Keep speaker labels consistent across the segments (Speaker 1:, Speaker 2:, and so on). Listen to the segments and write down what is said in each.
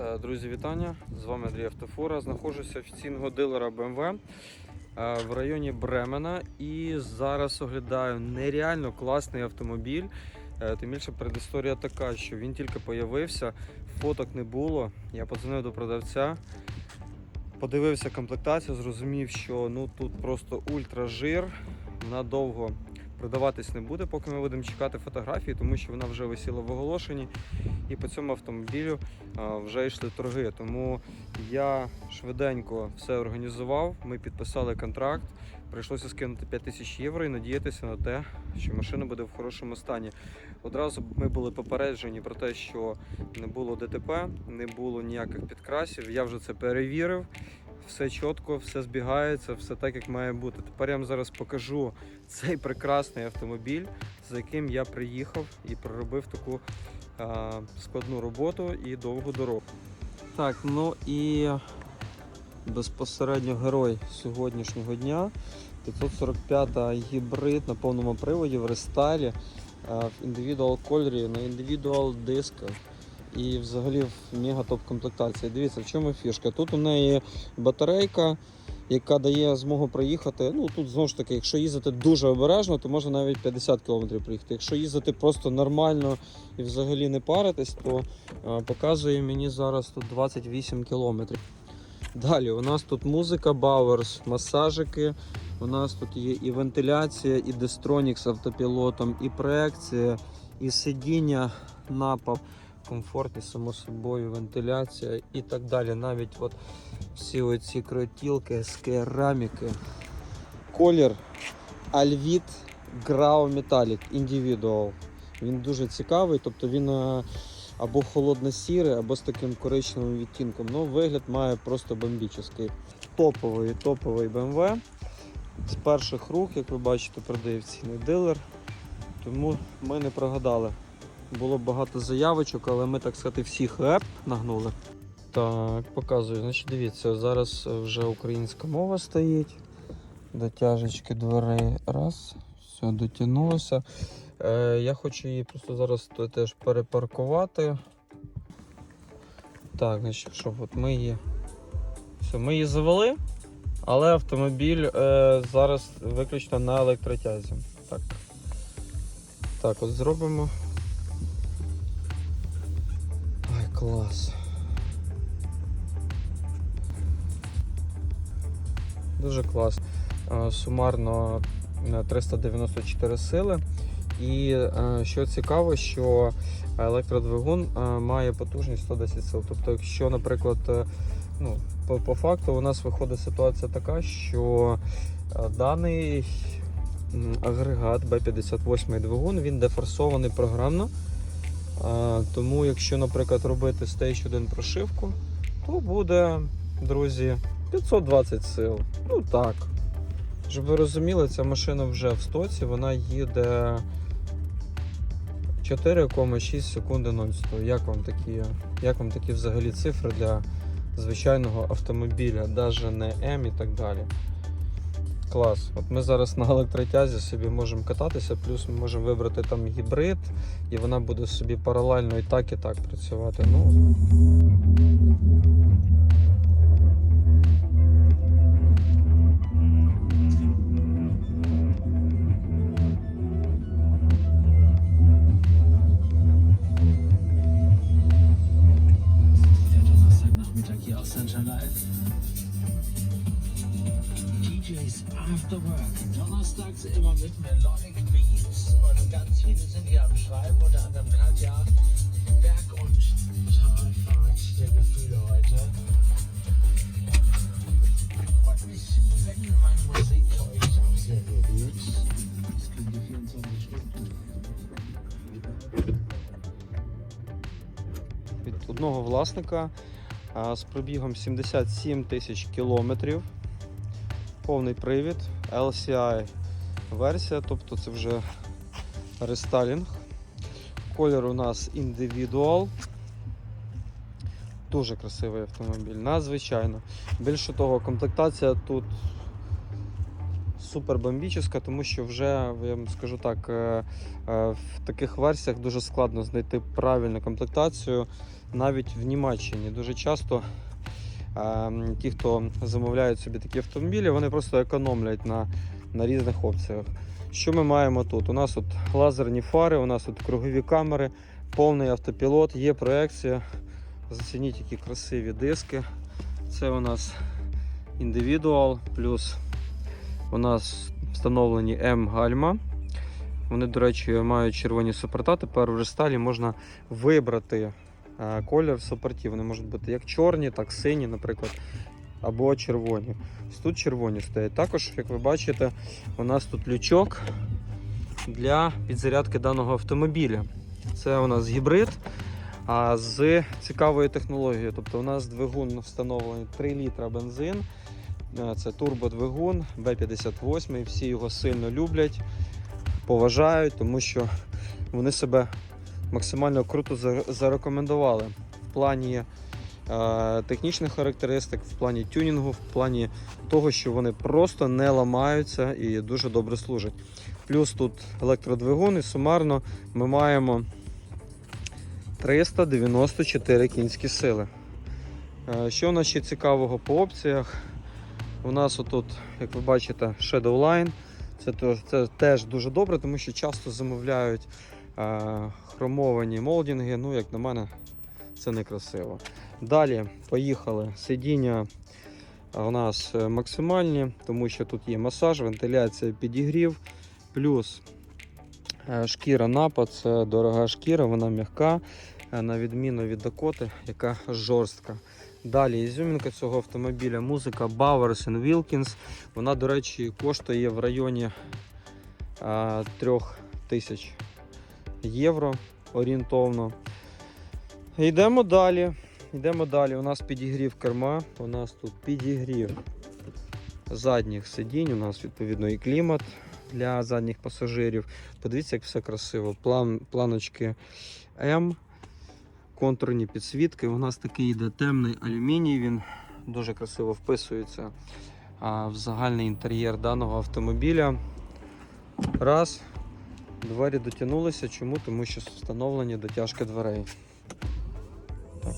Speaker 1: Е, Друзі, вітання! З вами Андрій Автофора. Знаходжуся офіційного дилера BMW е, в районі Бремена і зараз оглядаю нереально класний автомобіль. Е, Тим більше передісторія така, що він тільки появився, фоток не було. Я подзвонив до продавця, подивився комплектацію, зрозумів, що ну тут просто ультражир, надовго продаватись не буде, поки ми будемо чекати фотографії, тому що вона вже висіла в оголошенні. І по цьому автомобілю вже йшли торги. Тому я швиденько все організував. Ми підписали контракт. Прийшлося скинути 5 тисяч євро і надіятися на те, що машина буде в хорошому стані. Одразу ми були попереджені про те, що не було ДТП, не було ніяких підкрасів. Я вже це перевірив. Все чітко, все збігається, все так, як має бути. Тепер я вам зараз покажу цей прекрасний автомобіль, за яким я приїхав і проробив таку а, складну роботу і довгу дорогу. Так, ну і безпосередньо герой сьогоднішнього дня 545 гібрид на повному приводі в рестайлі в індивідуал кольорі на індивідуал дисках. І взагалі в мега топ комплектації. Дивіться, в чому фішка. Тут у неї батарейка, яка дає змогу проїхати. Ну тут знову ж таки, якщо їздити дуже обережно, то можна навіть 50 км проїхати. Якщо їздити просто нормально і взагалі не паритись, то е, показує мені зараз тут 28 км. Далі у нас тут музика Bowers, масажики. У нас тут є і вентиляція, і Destronix з автопілотом, і проекція, і сидіння напав комфортні, само собою, вентиляція і так далі. Навіть от всі оці кротілки з кераміки. Колір Alvit Grau Metallic Individual. Він дуже цікавий, тобто він е, або холодно-сірий, або з таким коричневим відтінком. Ну, вигляд має просто бомбічний. Топовий, топовий BMW. З перших рук, як ви бачите, продає цінний дилер. Тому ми не прогадали. Було багато заявочок, але ми, так сказати, всіх еп нагнули. Так, показую. Значить, дивіться, зараз вже українська мова стоїть. Дотяжечки дверей. Раз. Все, дотягнулося. Е, я хочу її просто зараз тут теж перепаркувати. Так, значить, що от ми її. Все, ми її завели, але автомобіль е, зараз виключно на електротязі. Так. Так, от зробимо. Клас. Дуже клас. Е, Сумарно е, 394 сили. І е, що цікаво, що електродвигун е, має потужність 110 сил. Тобто, якщо, наприклад, е, ну, по, по факту у нас виходить ситуація така, що е, даний агрегат B58 двигун він дефорсований програмно. Тому, якщо, наприклад, робити Stage 1 прошивку, то буде, друзі, 520 сил. Ну так. Щоб ви розуміли, ця машина вже в стоці, вона їде 4,6 секунди 0 100. Як як вам такі взагалі цифри для звичайного автомобіля, навіть не М і так далі. Клас. От ми зараз на електротязі собі можемо кататися, плюс ми можемо вибрати там гібрид, і вона буде собі паралельно і так, і так працювати. Ну,
Speaker 2: After Work. Donnerstags immer mit Melodic Beats. Und ganz viele sind hier am Schreiben, unter anderem Katja. Berg- und Talfahrt der Gefühle heute. Und mich, wenn meine Musik euch auch sehr berührt, das klingt die 24 Stunden.
Speaker 1: одного власника з пробігом 77 тисяч кілометрів. Повний привід, LCI версія, тобто це вже рестайлінг. Колір у нас індивідуал. Дуже красивий автомобіль, надзвичайно. Більше того, комплектація тут супер бомбічна, тому що вже, я вам скажу так, е, е, в таких версіях дуже складно знайти правильну комплектацію навіть в Німеччині. Дуже часто ті, хто замовляють собі такі автомобілі, вони просто економлять на, на різних опціях. Що ми маємо тут? У нас тут лазерні фари, у нас тут кругові камери, повний автопілот, є проекція. Зацініть, які красиві диски. Це у нас індивідуал, плюс у нас встановлені М-гальма. Вони, до речі, мають червоні супорта. Тепер вже сталі можна вибрати колір супортів. Вони можуть бути як чорні, так сині, наприклад, або червоні. Тут червоні стоять. Також, як ви бачите, у нас тут лючок для підзарядки даного автомобіля. Це у нас гібрид. А з цікавою технологією. Тобто у нас двигун встановлений 3 літра бензин. Е, Це турбодвигун B58. Всі його сильно люблять, поважають, тому що вони себе максимально круто зарекомендували в плані е, технічних характеристик, в плані тюнінгу, в плані того, що вони просто не ламаються і дуже добре служать. Плюс тут електродвигун, і сумарно ми маємо 394 кінські сили. Е, Що у нас ще цікавого по опціях? У нас отут, як ви бачите, Shadowline. Це, це теж дуже добре, тому що часто замовляють е, хромовані молдінги. Ну, як на мене, це некрасиво. Далі поїхали. Сидіння у нас е, максимальні, тому що тут є масаж, вентиляція, підігрів, плюс е, шкіра напад, це дорога шкіра, вона м'яка, е, на відміну від Дакоти, яка жорстка. Далі ізюмінка цього автомобіля, музика Bowers Wilkins. Вона, до речі, коштує в районі а, 3000 євро орієнтовно. Йдемо далі. Йдемо далі. У нас підігрів керма, у нас тут підігрів задніх сидінь, у нас відповідно і клімат для задніх пасажирів. Подивіться, як все красиво. План, планочки М контурні підсвітки. У нас такий йде темний алюміній, він дуже красиво вписується в загальний інтер'єр даного автомобіля. Раз. Двері дотягнулися. Чому? Тому що встановлені дотяжки дверей. Так.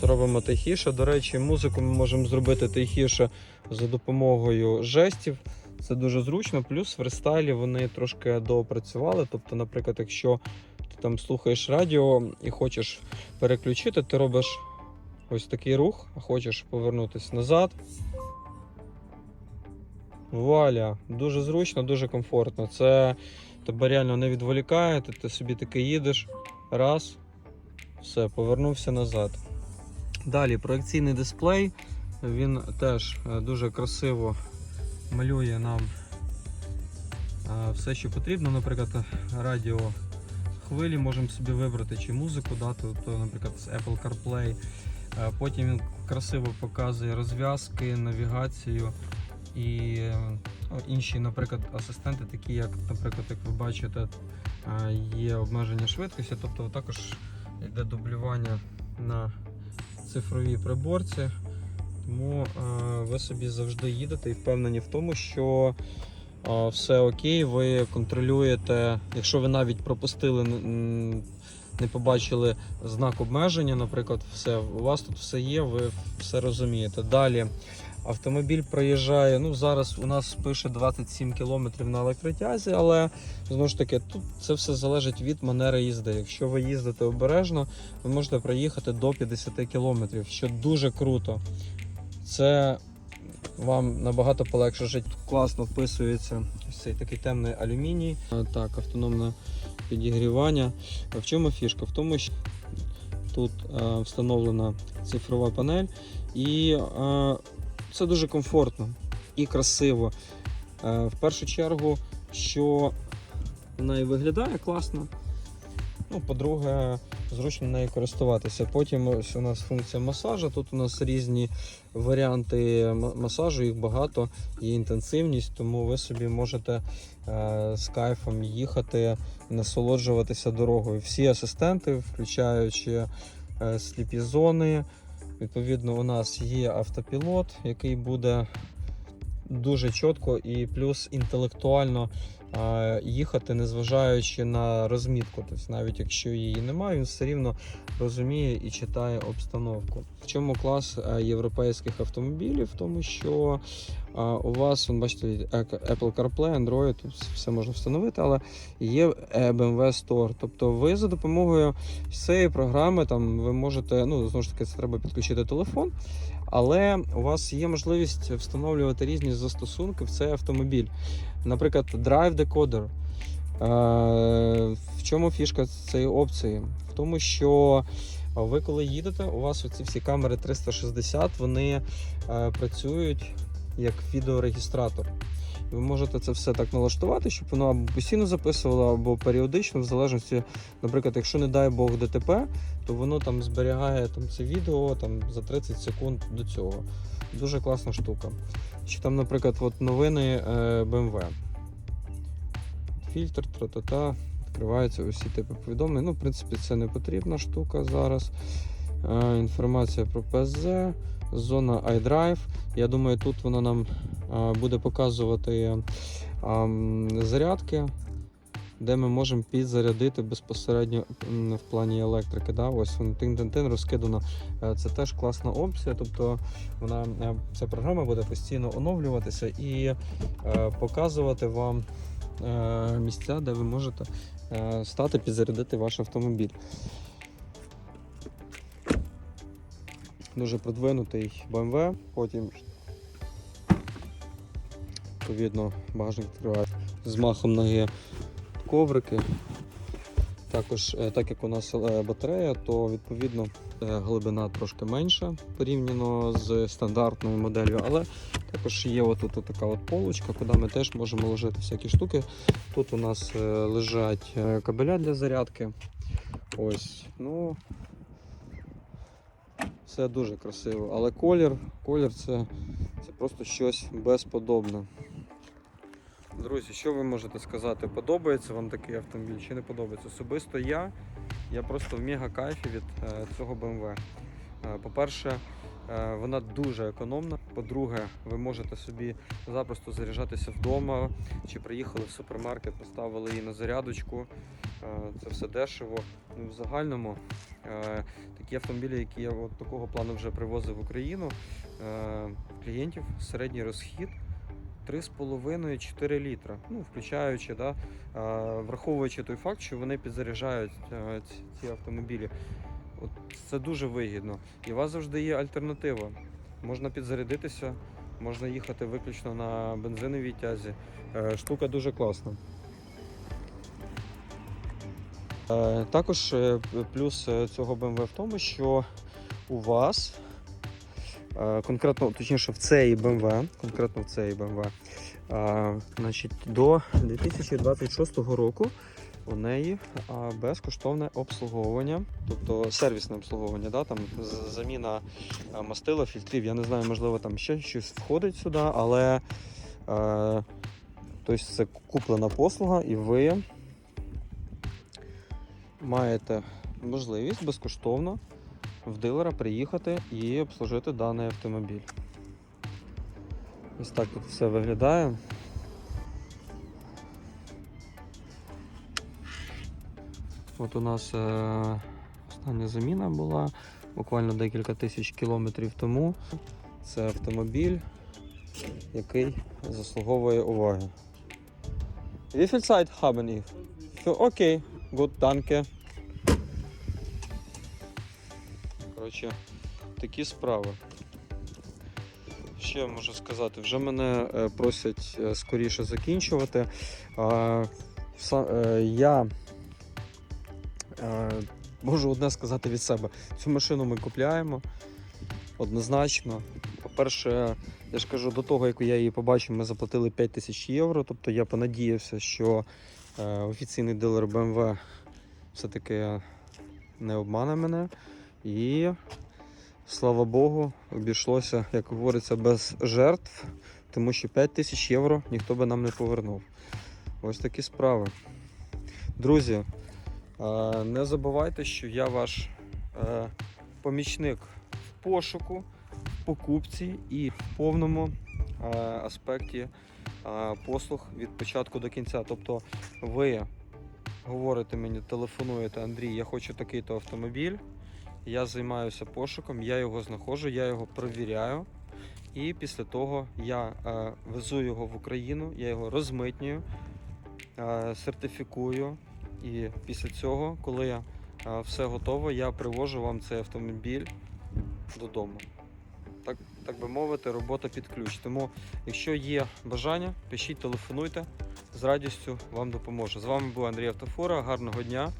Speaker 1: Зробимо тихіше. До речі, музику ми можемо зробити тихіше за допомогою жестів. Це дуже зручно. Плюс в рестайлі вони трошки доопрацювали. Тобто, наприклад, якщо ти там слухаєш радіо і хочеш переключити, ти робиш ось такий рух, а хочеш повернутися назад. Вуаля, дуже зручно, дуже комфортно. Це тебе реально не відволікає, ти, ти собі таки їдеш. Раз, все, повернувся назад. Далі проекційний дисплей. Він теж е, дуже красиво малює нам е, все, що потрібно. Наприклад, радіо хвилі можемо собі вибрати чи музику дати, то, наприклад, з Apple CarPlay. Е, Потім він красиво показує розв'язки, навігацію і е, інші, наприклад, асистенти, такі як, наприклад, як ви бачите, е, є обмеження швидкості, тобто також йде дублювання на цифровій приборці. Тому е, ви собі завжди їдете і впевнені в тому, що е, все окей, ви контролюєте, якщо ви навіть пропустили, не побачили знак обмеження, наприклад, все, у вас тут все є, ви все розумієте. Далі автомобіль проїжджає. Ну, зараз у нас пише 27 км на електротязі, але знову ж таки, тут це все залежить від манери їзди. Якщо ви їздите обережно, ви можете проїхати до 50 км, що дуже круто. Це вам набагато полегше жити. Класно вписується цей такий темний алюміній. Так, автономне підігрівання. В чому фішка? В тому, що тут е, встановлена цифрова панель, і е, це дуже комфортно і красиво. Е, в першу чергу, що вона і виглядає класно. Ну, по-друге, зручно нею користуватися. Потім ось у нас функція масажу. Тут у нас різні варіанти масажу, їх багато, є інтенсивність, тому ви собі можете е, з кайфом їхати, насолоджуватися дорогою. Всі асистенти, включаючи е, сліпі зони. Відповідно, у нас є автопілот, який буде дуже чітко і плюс інтелектуально їхати, незважаючи на розмітку. Тобто, навіть якщо її немає, він все рівно розуміє і читає обстановку. В чому клас е, європейських автомобілів? В тому, що у вас, вон, бачите, Apple CarPlay, Android, тут все можна встановити, але є е, BMW Store. Тобто ви за допомогою цієї програми там ви можете, ну знову ж таки, це треба підключити телефон, але у вас є можливість встановлювати різні застосунки в цей автомобіль. Наприклад, Drive Decoder. Е, В чому фішка цієї опції? В тому, що ви коли їдете, у вас оці всі камери 360 вони е, працюють як відеорегістратор. Ви можете це все так налаштувати, щоб воно або постійно записувало, або періодично, в залежності, наприклад, якщо не дай Бог ДТП, то воно там зберігає там, це відео там, за 30 секунд до цього. Дуже класна штука. Чи там, наприклад, от новини е, BMW. Фільтр, тра-та-та, відкриваються усі типи повідомлень. Ну, в принципі, це не потрібна штука зараз. Е, інформація про ПЗ, зона iDrive. Я думаю, тут вона нам е, буде показувати зарядки, де ми можемо підзарядити безпосередньо в плані електрики. Да? Ось тин-тин-тин розкидано. Е, Це теж класна опція. Тобто вона, е, ця програма буде постійно оновлюватися і е, показувати вам місця, де ви можете стати підзарядити ваш автомобіль. Дуже продвинутий BMW, потім відповідно багажник відкриває з махом ноги коврики. Також, е, так як у нас е, батарея, то відповідно е, глибина трошки менша порівняно з стандартною моделлю, але також є отут така от полочка, куди ми теж можемо ложити всякі штуки. Тут у нас лежать кабеля для зарядки. Ось, ну все дуже красиво. Але колір, колір це, це просто щось безподобне. Друзі, що ви можете сказати? Подобається вам такий автомобіль чи не подобається? Особисто я, я просто в мега кайфі від е, цього BMW. Е, по-перше, е, вона дуже економна. По-друге, ви можете собі запросто заряджатися вдома, чи приїхали в супермаркет, поставили її на зарядочку. Це все дешево. Ну, в загальному такі автомобілі, які я от такого плану вже привозив в Україну, клієнтів середній розхід 3,5-4 літра. Ну, включаючи, да, враховуючи той факт, що вони підзаряджають е, ці, автомобілі. От це дуже вигідно. І у вас завжди є альтернатива. Можна підзарядитися, можна їхати виключно на бензиновій тязі. Е, Штука дуже класна. Е, Також плюс цього BMW в тому, що у вас конкретно, точніше, в цей BMW, конкретно в цей BMW, е, значить, до 2026 року у неї е, безкоштовне обслуговування, тобто сервісне обслуговування, да, там заміна е, мастила, фільтрів. Я не знаю, можливо, там ще щось входить сюди, але е, тобто це куплена послуга, і ви маєте можливість безкоштовно в дилера приїхати і обслужити даний автомобіль. Ось так тут все виглядає. От у нас е, остання заміна була буквально декілька тисяч кілометрів тому. Це автомобіль, який заслуговує уваги. Wie viel Zeit haben ich? Für, okay, gut, danke. Коротше, такі справи. Я можу сказати? Вже мене е, просять е, скоріше закінчувати. Е, я можу одне сказати від себе. Цю машину ми купляємо однозначно. По-перше, я ж кажу, до того, як я її побачив, ми заплатили 5 тисяч євро. Тобто я понадіявся, що офіційний дилер BMW все-таки не обмане мене. І слава Богу, обійшлося, як говориться, без жертв, тому що 5 тисяч євро ніхто би нам не повернув. Ось такі справи. Друзі, е, не забувайте, що я ваш е, помічник в пошуку, в покупці і в повному е, аспекті послуг від початку до кінця. Тобто ви говорите мені, телефонуєте, Андрій, я хочу такий-то автомобіль. Я займаюся пошуком, я його знаходжу, я його перевіряю. І після того я е, везу його в Україну, я його розмитнюю, е, сертифікую. І після цього, коли е, все готово, я привожу вам цей автомобіль додому. Так, так би мовити, робота під ключ. Тому, якщо є бажання, пишіть, телефонуйте. З радістю вам допоможу. З вами був Андрій Автофора. Гарного дня.